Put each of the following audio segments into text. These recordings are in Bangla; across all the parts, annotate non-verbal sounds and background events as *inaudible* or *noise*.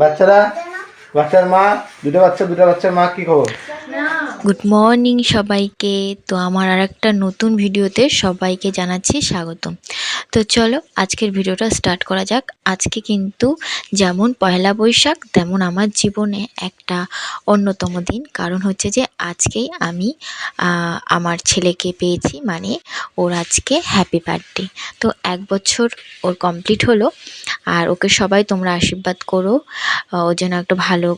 বাচ্চারা বাচ্চার মা দুটো বাচ্চা দুটো বাচ্চার মা কি খবর? গুড মর্নিং সবাইকে। তো আমার আর একটা নতুন ভিডিওতে সবাইকে জানাচ্ছি স্বাগতম। তো চলো আজকের ভিডিওটা স্টার্ট করা যাক। আজকে কিন্তু যেমন পয়লা বৈশাখ, তেমন আমার জীবনে একটা অন্যতম দিন। কারণ হচ্ছে যে আজকেই আমি আমার ছেলেকে পেয়েছি মানে ওর আজকে হ্যাপি বার্থডে তো এক বছর ওর কমপ্লিট হলো, আর ওকে সবাই তোমরা আশীর্বাদ করো। ও যেন একটা ভালো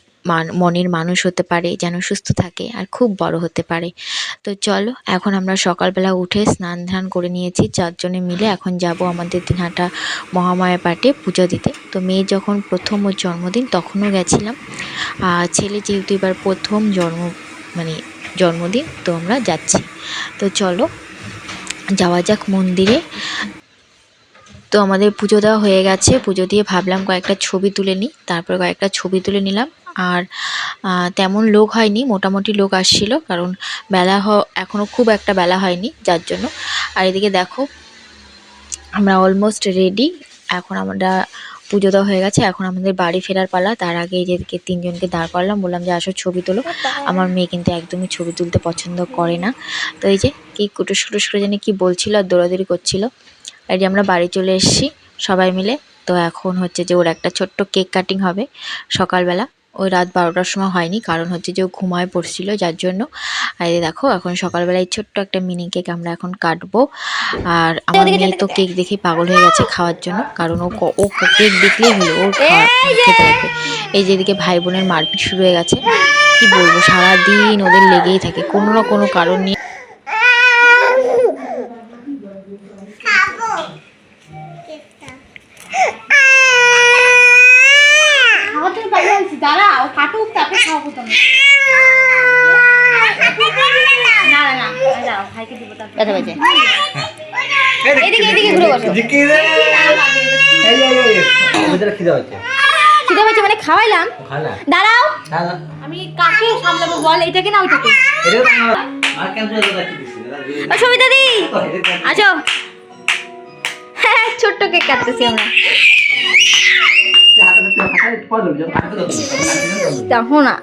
মনের মানুষ হতে পারে, যেন সুস্থ থাকে আর খুব বড় হতে পারে। তো চলো, এখন আমরা সকালবেলা উঠে স্নান ধান করে নিয়েছি। চারজনে মিলে এখন যাব আমাদের দিনহাটা মহামায়া পাঠে পুজো দিতে। তো মেয়ে যখন প্রথম ওর জন্মদিন, তখনও গেছিলাম। আর ছেলে যেহেতু এবার প্রথম জন্ম মানে জন্মদিন, তো আমরা যাচ্ছি। তো চলো, যাওয়া যাক মন্দিরে। তো আমাদের পুজো দেওয়া হয়ে গেছে। পুজো দিয়ে ভাবলাম কয়েকটা ছবি তুলে নিই। তারপর কয়েকটা ছবি তুলে নিলাম। আর তেমন লোক হয়নি, মোটামুটি লোক আসছিল, কারণ বেলা হ এখনও খুব একটা বেলা হয়নি, যার জন্য। আর এদিকে দেখো, আমরা অলমোস্ট রেডি এখন আমরা পুজো দেওয়া হয়ে গেছে, এখন আমাদের বাড়ি ফেরার পালা, তার আগে যেদিকে তিনজনকে দাঁড় করলাম, বললাম যে আসো ছবি তোলো। আমার মেয়ে কিন্তু একদমই ছবি তুলতে পছন্দ করে না। তো এই যে কি কুটুস কুটুস করে জানি কি বলছিল আর দৌড়াদৌড়ি করছিল। আর যে আমরা বাড়ি চলে এসেছি, সবাই মিলে। তো এখন হচ্ছে যে ওর একটা ছোট্ট কেক কাটিং হবে সকালবেলা। ওই রাত বারোটার সময় হয়নি কারণ হচ্ছে যে ও ঘুমায় পড়ছিল যার জন্য। আর দেখো এখন সকালবেলায় ছোট্ট একটা মিনি কেক আমরা এখন কাটবো। আর আমার মেয়ে তো কেক দেখে পাগল হয়ে গেছে খাওয়ার জন্য কারণ ও ও কেক দেখলেই হলো ওর খেতে লাগবে। এই যেদিকে ভাই বোনের মারপিট শুরু হয়ে গেছে। কি বলব সারাদিন ওদের লেগেই থাকে কোনো না কোনো কারণ নিয়ে খাওয়াতে পারি আছি দাঁড়াও কাটুক তারপরে খাওয়াবো তুমি না না না এই দাঁড়াও ভাইকে দিব তারপর ব্যথা পেয়েছে এদিকে এদিকে ঘুরে বসো ঝিকি রে এই এই এই ওদের খিদে? মানে খাওয়াইলাম। দাঁড়াও। আমি কাকে সামলাবো বল এইটাকে না ওইটাকে এটা তো আমার আর কেন তুই দাদা কি দিছিস দাদা ও সবিতা দি। আসো। হ্যাঁ *laughs* ছোট্ট কেক কাটতেছি আমরা। হাতে তুই হাতে পড়ে দিবি হাতে দাও দেখো না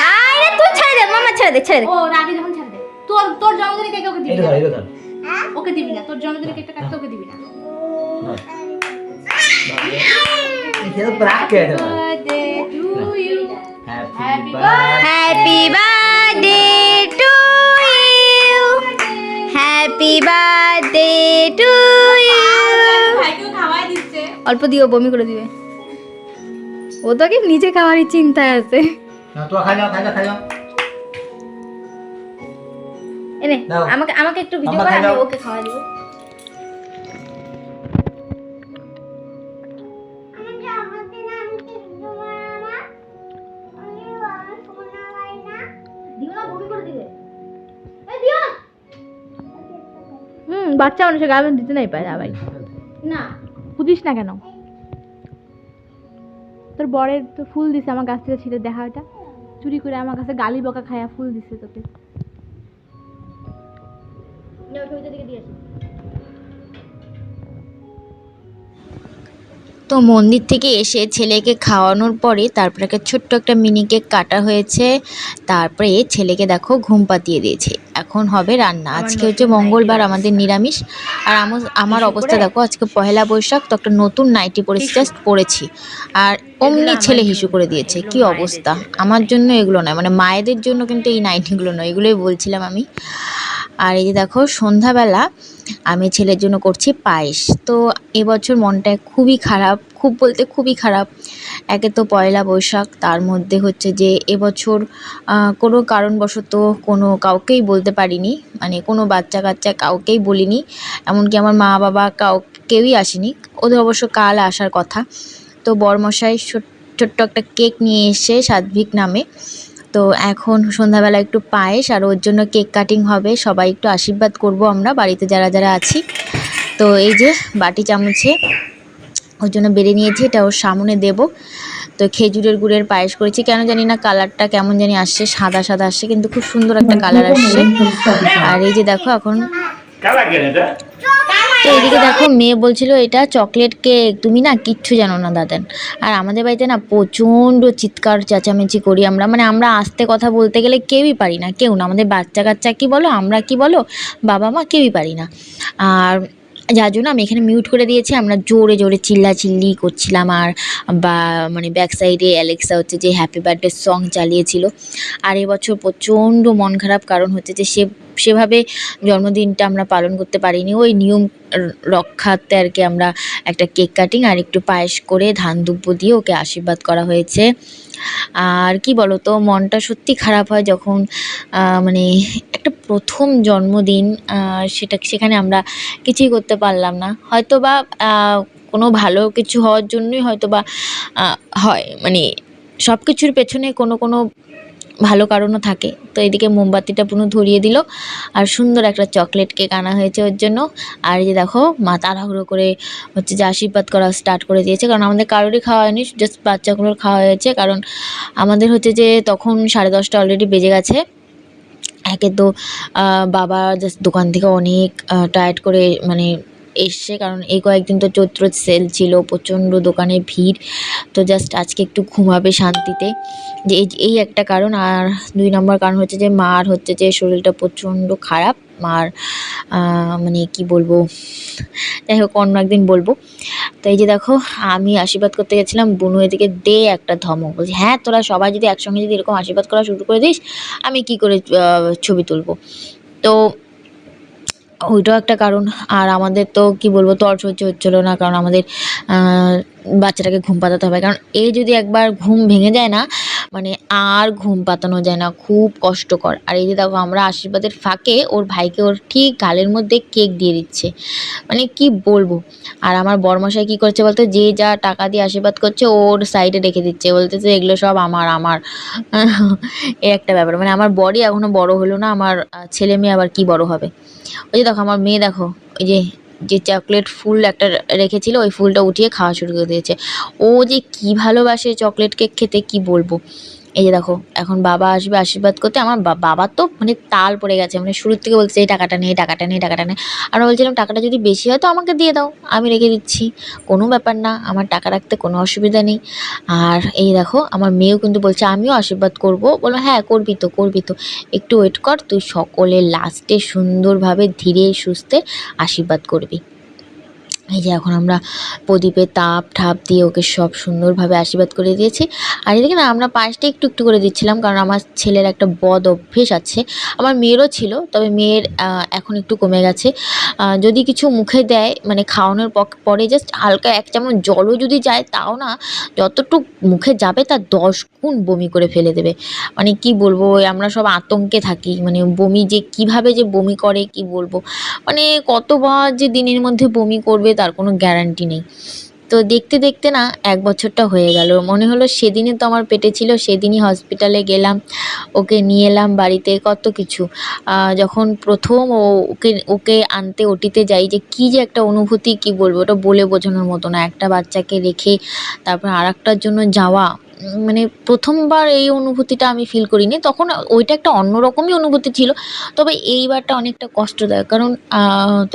হাই রে তুই ছেড়ে দে মামা ছেড়ে দে ছেড়ে দে। তোর জন্মদিনে কেক ওকে দিবি এটা না ধর ওকে দিবি না তোর জন্মদিনে কেকটা কাটতে ওকে দিবি না। Happy birthday to you. Happy birthday to you. অল্প দিও বমি করে দিবে। ও তো কি নিজে খাওয়ারই চিন্তায় আছে। না তো খাই নাও খাই নাও খাই নাও। দাও। আমাকে আমাকে একটু ভিডিও করে আমি ওকে খাওয়া দিব। হুম বাচ্চা মানুষের গায়ে দিতে নাই পারে আবার। না। বুঝিস না কেন? তোর বরের তো ফুল দিছে আমার কাছ থেকে ছিঁড়ে দেখা ওটা চুরি করে আমার কাছে গালি বকা খায়া ফুল দিছে তোকে। তো মন্দির থেকে এসে ছেলেকে খাওয়ানোর পরে তারপরে একটা ছোট্ট একটা মিনি কেক কাটা হয়েছে। তারপরে ছেলেকে দেখো ঘুম পাতিয়ে দিয়েছে। এখন হবে রান্না। আজকে হচ্ছে মঙ্গলবার আমাদের নিরামিষ। আর আমার আমার অবস্থা দেখো আজকে পহেলা বৈশাখ তো একটা নতুন নাইটি পরেছি জাস্ট পরেছি আর অমনি ছেলে হিসু করে দিয়েছে। কি অবস্থা? আমার জন্য এগুলো নয়। মানে মায়েদের জন্য কিন্তু এই নাইটিগুলো নয়। এগুলোই বলছিলাম আমি। আর এই যে দেখো, সন্ধ্যাবেলা আমি ছেলের জন্য করছি পায়েস। তো এবছর মনটা খুবই খারাপ, খুব বলতে খুবই খারাপ। একে তো পয়লা বৈশাখ, তার মধ্যে হচ্ছে যে এবছর কোনো কারণবশত কোনো কাউকেই বলতে পারিনি মানে কোনো বাচ্চা কাচ্চা কাউকেই বলিনি। এমনকি আমার মা বাবা কাউ কেউই আসেনি। ওদের অবশ্য কাল আসার কথা। তো বরমশাই ছোট- ছোট্ট একটা কেক নিয়ে এসে সাধ্বিক নামে তো এখন সন্ধ্যাবেলা একটু পায়েস আর ওর জন্য কেক কাটিং হবে সবাই একটু আশীর্বাদ করব আমরা বাড়িতে যারা যারা আছি তো এই যে বাটি চামচে ওর জন্য বেড়ে নিয়েছি এটা ওর সামনে দেব তো খেজুরের গুড়ের পায়েস করেছি কেন জানি না কালারটা কেমন জানি আসছে সাদা সাদা আসছে কিন্তু খুব সুন্দর একটা কালার আসছে আর এই যে দেখো এখন তো এদিকে দেখো, মেয়ে বলছিল, এটা চকলেট কেক তুমি না কিচ্ছু জানো না দাদান আর আমাদের বাড়িতে না প্রচণ্ড চিৎকার, চেঁচামেচি করি আমরা। মানে আমরা আস্তে কথা বলতে গেলে কেউই পারি না, কেউ না। আমাদের বাচ্চা কাচ্চা কি বলো, আমরা কি বলো বাবা মা কেউই পারি না। আর যার জন্য আমি এখানে মিউট করে দিয়েছি। আমরা জোরে জোরে চিল্লা চিল্লি করছিলাম আর বা মানে ব্যাক সাইডে অ্যালেক্সা হচ্ছে যে হ্যাপি বার্থডে সং চালিয়েছিল। আর এবছর প্রচণ্ড মন খারাপ কারণ হচ্ছে যে সে সেভাবে জন্মদিনটা আমরা পালন করতে পারিনি। ওই নিয়ম র- রক্ষার্থে আর কি আমরা একটা কেক কাটিং আর একটু পায়েস করে ধান দুব্য দিয়ে ওকে আশীর্বাদ করা হয়েছে। আর কি বলো তো মনটা সত্যি খারাপ হয় যখন মানে একটা প্রথম জন্মদিন সেটা সেখানে আমরা কিছুই করতে পারলাম না। হয়তো বা কোনো ভালো কিছু হওয়ার জন্যই হয়তো বা হয়। মানে সব কিছুর পেছনে কোনো কোনো ভালো কারণও থাকে। তো এদিকে মোমবাতিটা পুরো ধরিয়ে দিল আর সুন্দর একটা চকলেট কেক আনা হয়েছে ওর জন্য। আর এই যে দেখো, মা তাড়াহুড়ো করে হচ্ছে যে আশীর্বাদ করা স্টার্ট করে দিয়েছে। কারণ আমাদের কারোরই খাওয়া হয়নি জাস্ট বাচ্চাগুলোর খাওয়া হয়েছে। কারণ আমাদের হচ্ছে যে তখন সাড়ে দশটা অলরেডি বেজে গেছে। একে তো বাবা জাস্ট দোকান থেকে অনেক টায়ার্ড করে মানে এসছে, কারণ এই কয়েকদিন তো চৈত্র সেল ছিল, প্রচণ্ড দোকানে ভিড়। তো জাস্ট আজকে একটু ঘুমাবে শান্তিতে। যে এই একটা কারণ, আর দুই নম্বর কারণ হচ্ছে যে মার হচ্ছে যে, শরীরটা প্রচণ্ড খারাপ। মার মানে কি বলব, যাই হোক, অন্য একদিন বলব। তো এই যে দেখো, আমি আশীর্বাদ করতে গেছিলাম, বুনু এদিকে দে একটা ধমক। বলছি হ্যাঁ তোরা সবাই যদি একসঙ্গে যদি এরকম আশীর্বাদ করা শুরু করে দিস, আমি কি করে ছবি তুলবো? তো ওইটাও একটা কারণ। আর আমাদের তো কি বলব তর সহ্য হচ্ছিল না। কারণ আমাদের বাচ্চাটাকে ঘুম পাতাতে হবে। কারণ এই যদি একবার ঘুম ভেঙে যায় না মানে আর ঘুম পাতানো যায় না, খুব কষ্টকর। আর এই যে দেখো, আমরা আশীর্বাদের ফাঁকে ওর ভাইকে ওর ঠিক গালের মধ্যে কেক দিয়ে দিচ্ছে। মানে কি বলব? আর আমার বরমশাই কি করছে বলতো? যে যা টাকা দিয়ে আশীর্বাদ করছে, ওর সাইডে রেখে দিচ্ছে। বলতেছে, এগুলো সব আমার আমার। *laughs* এই একটা ব্যাপার। মানে আমার বডি এখনও বড় হলো না, আমার ছেলে মেয়ে আবার কি বড় হবে? ওই যে দেখো, আমার মেয়ে দেখো, ওই যে যে চকলেট ফুল একটা রেখেছিল, ওই ফুলটা উঠিয়ে খাওয়া শুরু করে দিয়েছে। ও যে কি ভালোবাসে চকলেট কেক খেতে, কি বলব? এই যে দেখো, এখন বাবা আসবে আশীর্বাদ করতে। আমার বা- বাবার তো মানে তাল পড়ে গেছে। মানে শুরুর থেকে বলছে, এই টাকাটা নেই টাকাটা নেই টাকাটা নেই আমরা বলছিলাম, টাকাটা যদি বেশি হয় তো আমাকে দিয়ে দাও। আমি রেখে দিচ্ছি। কোনো ব্যাপার না, আমার টাকা রাখতে কোনো অসুবিধা নেই। আর এই দেখো, আমার মেয়েও কিন্তু বলছে, আমিও আশীর্বাদ করব। বলো হ্যাঁ করবি তো করবি তো। একটু ওয়েট কর, তুই সকলের লাস্টে সুন্দরভাবে ধীরে সুস্থে আশীর্বাদ করবি। এই যে এখন আমরা প্রদীপে তাপ, ঠাপ দিয়ে ওকে সব সুন্দরভাবে আশীর্বাদ করে দিয়েছি। আর এদিকে না, আমরা পায়েসটা একটু একটু করে দিচ্ছিলাম, কারণ আমার ছেলের একটা বদ অভ্যেস আছে। আমার মেয়েরও ছিল, তবে মেয়ের এখন একটু কমে গেছে। যদি কিছু মুখে দেয় মানে খাওয়ানোর পরে জাস্ট হালকা এক চামচ জলও যদি যায়, তাও না, যতটুক মুখে যাবে তার দশ গুণ বমি করে ফেলে দেবে। মানে কি বলব আমরা সব আতঙ্কে থাকি মানে বমি যে কীভাবে যে বমি করে, কি বলব? মানে কতবার যে দিনের মধ্যে বমি করবে তার কোনো গ্যারান্টি নেই। তো দেখতে দেখতে না এক বছরটা হয়ে গেল। মনে হলো সেদিনে তো আমার পেটে ছিল, সেদিনই হসপিটালে গেলাম, ওকে নিয়ে এলাম বাড়িতে কত কিছু। যখন প্রথম ও ওকে ওকে আনতে ওটিতে যাই যে কী যে একটা অনুভূতি, কি বলব? ওটা বলে বোঝানোর মতো না। একটা বাচ্চাকে রেখে তারপর আর জন্য যাওয়া মানে প্রথমবার এই অনুভূতিটা আমি ফিল করিনি। তখন ওইটা একটা অন্যরকমই অনুভূতি ছিল। তবে এইবারটা অনেকটা কষ্টদায়ক। কারণ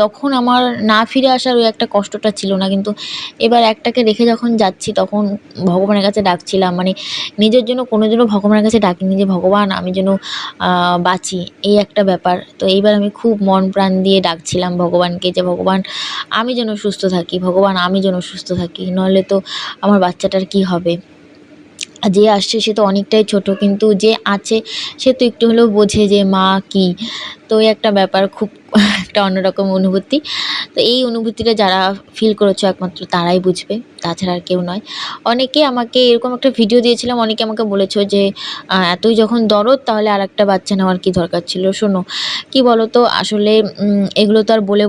তখন আমার না ফিরে আসার ওই একটা কষ্টটা ছিল না। কিন্তু এবার একটাকে রেখে যখন যাচ্ছি, তখন ভগবানের কাছে ডাকছিলাম। মানে নিজের জন্য, কোনো জন্য ভগবানের কাছে ডাকিনি যে, ভগবান, আমি যেন বাঁচি। এই একটা ব্যাপার। তো এইবার আমি খুব মন প্রাণ দিয়ে ডাকছিলাম ভগবানকে যে, ভগবান, আমি যেন সুস্থ থাকি। ভগবান, আমি যেন সুস্থ থাকি। নইলে তো আমার বাচ্চাটার কি হবে? যে আসছে সে তো অনেকটাই ছোট, কিন্তু যে আছে সে তো একটু হলেও বোঝে যে মা কি। তো একটা ব্যাপার খুব *laughs* একটা অন্যরকম অনুভূতি। তো এই অনুভূতিটা যারা ফিল করেছ একমাত্র তারাই বুঝবে, তাছাড়া আর কেউ নয়। অনেকে আমাকে এরকম একটা ভিডিও দিয়েছিলাম, অনেকে আমাকে বলেছ যে এতই যখন দরদ, তাহলে আর একটা বাচ্চা নেওয়ার কি দরকার ছিল? শোনো, কি বলো তো আসলে এগুলো তো আর বলে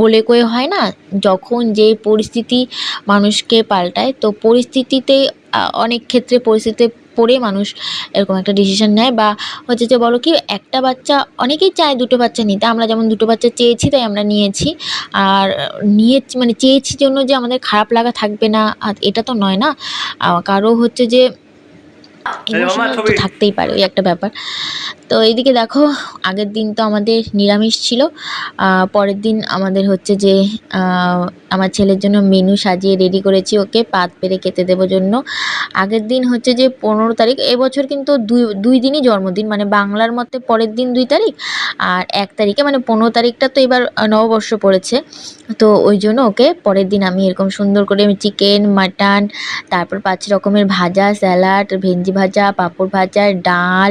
বলে কয়ে হয় না? যখন যে পরিস্থিতি মানুষকে পাল্টায়, তো পরিস্থিতিতে অনেক ক্ষেত্রে পরিস্থিতিতে পড়ে মানুষ এরকম একটা ডিসিশন নেয় বা হচ্ছে যে বলো কি একটা বাচ্চা অনেকেই চায় দুটো বাচ্চা নিতে। আমরা যেমন দুটো বাচ্চা চেয়েছি তাই আমরা নিয়েছি। আর নিয়ে মানে চেয়েছি জন্য যে আমাদের খারাপ লাগা থাকবে না আর এটা তো নয় না। কারও হচ্ছে যে ইমোশনাল তো থাকতেই পারে ওই একটা ব্যাপার। তো এইদিকে দেখো আগের দিন তো আমাদের নিরামিষ ছিল। পরের দিন আমাদের হচ্ছে যে আমার ছেলের জন্য মেনু সাজিয়ে রেডি করেছি, ওকে পাত পেরে খেতে দেবো জন্য। আগের দিন হচ্ছে যে পনেরো তারিখ, এবছর কিন্তু দুই দুই দিনই জন্মদিন মানে বাংলার মতে পরের দিন দুই তারিখ, আর এক তারিখে মানে পনেরো তারিখটা তো এবার নববর্ষ পড়েছে। তো ওই জন্য ওকে পরের দিন আমি এরকম সুন্দর করে চিকেন মাটন তারপর পাঁচ রকমের ভাজা স্যালাড ভেন্ডি ভাজা, পাঁপড় ভাজা, ডাল,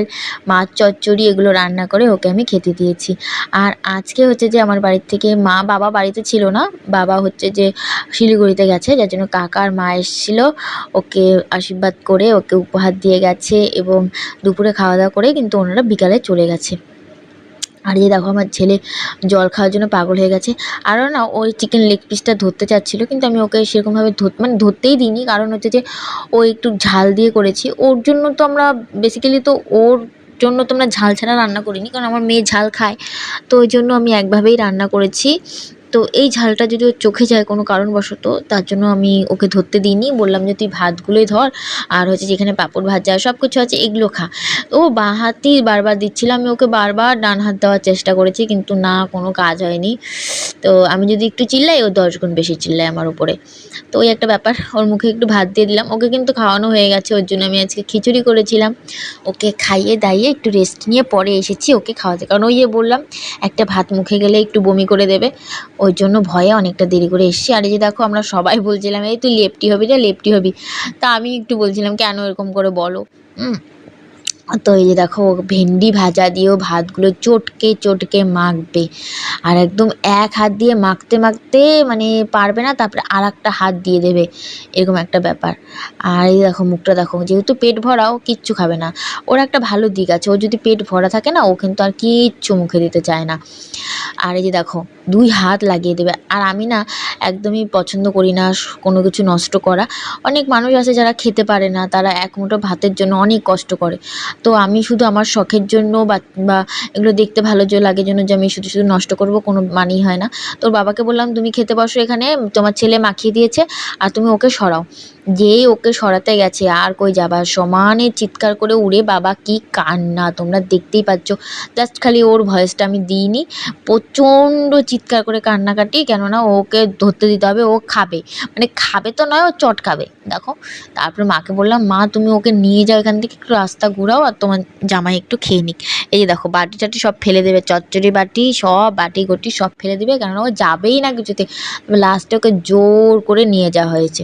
মাছ চচ্চড়ি, এগুলো রান্না করে ওকে আমি খেতে দিয়েছি। আর আজকে হচ্ছে যে আমার বাড়ির থেকে মা, বাবা বাড়িতে ছিল না, বাবা হচ্ছে যে শিলিগুড়িতে গেছে, যার জন্য কাকা আর মা এসেছিল। ওকে আশীর্বাদ করে, ওকে উপহার দিয়ে গেছে এবং দুপুরে খাওয়া দাওয়া করে কিন্তু ওনারা বিকালে চলে গেছে। আর এই দেখো, আমার ছেলে জল খাওয়ার জন্য পাগল হয়ে গেছে। আরও না ওই চিকেন লেগ পিসটা ধরতে চাচ্ছিলো, কিন্তু আমি ওকে সেরকমভাবে ধর মানে ধরতেই দিইনি। কারণ হচ্ছে যে, ও একটু ঝাল দিয়ে করেছি। ওর জন্য তো আমরা বেসিক্যালি তো ওর জন্য তো আমরা ঝাল ছাড়া রান্না করিনি, কারণ আমার মেয়ে ঝাল খায়। তো ওই জন্য আমি একভাবেই রান্না করেছি। তো এই ঝালটা যদি ওর চোখে যায় কোনো কারণবশত, তার জন্য আমি ওকে ধরতে দিইনি। বললাম যে, তুই ভাতগুলোই ধর, আর হচ্ছে যেখানে পাঁপড় ভাজা সব কিছু আছে, এগুলো খা। ও বাঁ হাতই বারবার দিচ্ছিলাম, আমি ওকে বারবার ডান হাত দেওয়ার চেষ্টা করেছি, কিন্তু না, কোনো কাজ হয়নি। তো আমি যদি একটু চিল্লাই, ও দশ গুণ বেশি চিল্লায় আমার উপরে। তো ওই একটা ব্যাপার, ওর মুখে একটু ভাত দিয়ে দিলাম। ওকে কিন্তু খাওয়ানো হয়ে গেছে, ওর জন্য আমি আজকে খিচুড়ি করেছিলাম। ওকে খাইয়ে দাইয়ে একটু রেস্ট নিয়ে পরে এসেছি ওকে খাওয়াতে। কারণ ওই বললাম, একটা ভাত মুখে গেলে একটু বমি করে দেবে। ওই জন্য ভয়ে অনেকটা দেরি করে এসেছি। আর যে দেখো, আমরা সবাই বলছিলাম, এই তুই লেপটি হবি রে, লেপটি হবি। তা আমি একটু বলছিলাম, কেন এরকম করে বলো? হুম তো এই যে দেখো, ভেন্ডি ভাজা দিয়েও ভাতগুলো চটকে চটকে মাখবে। আর একদম এক হাত দিয়ে মাখতে মাখতে মানে পারবে না, তারপরে আর একটা হাত দিয়ে দেবে। এরকম একটা ব্যাপার। আর এই দেখো, মুখটা দেখো, যেহেতু পেট ভরা ও কিচ্ছু খাবে না। ওর একটা ভালো দিক আছে, ও যদি পেট ভরা থাকে না, ও কিন্তু আর কিচ্ছু মুখে দিতে চায় না। আর এই যে দেখো দুই হাত লাগিয়ে দেবে। আর আমি না একদমই পছন্দ করি না কোনো কিছু নষ্ট করা। অনেক মানুষ আছে যারা খেতে পারে না, তারা এক মুঠো ভাতের জন্য অনেক কষ্ট করে। তো আমি শুধু আমার শখের জন্য বা এগুলো দেখতে ভালো যে লাগে জন্য যে আমি শুধু শুধু নষ্ট করব কোনো মানেই হয় না। তোর বাবাকে বললাম, তুমি খেতে বসো এখানে, তোমার ছেলে মাখিয়ে দিয়েছে, আর তুমি ওকে সরাও। যেই ওকে সরাতে গেছে, আর কই যাবা? সমানে চিৎকার করে উড়ে বাবা, কি কান্না, তোমরা দেখতেই পাচ্ছ। জাস্ট খালি ওর ভয়েসটা আমি দিইনি। প্রচণ্ড চিৎকার করে কান্নাকাটি, কেননা ওকে ধরতে দিতে হবে, ও খাবে। মানে খাবে তো নয়, ও চট খাবে। দেখো, তারপরে মাকে বললাম, মা, তুমি ওকে নিয়ে যাও এখান থেকে, একটু রাস্তা ঘুরাও, আর তোমার জামাই একটু খেয়ে নিক। এই যে দেখো, বাটি টাটি সব ফেলে দেবে, চচ্চড়ি বাটি, সব বাটি গটি সব ফেলে দেবে, কেননা ও যাবেই না কিছুতে। লাস্টে ওকে জোর করে নিয়ে যাওয়া হয়েছে।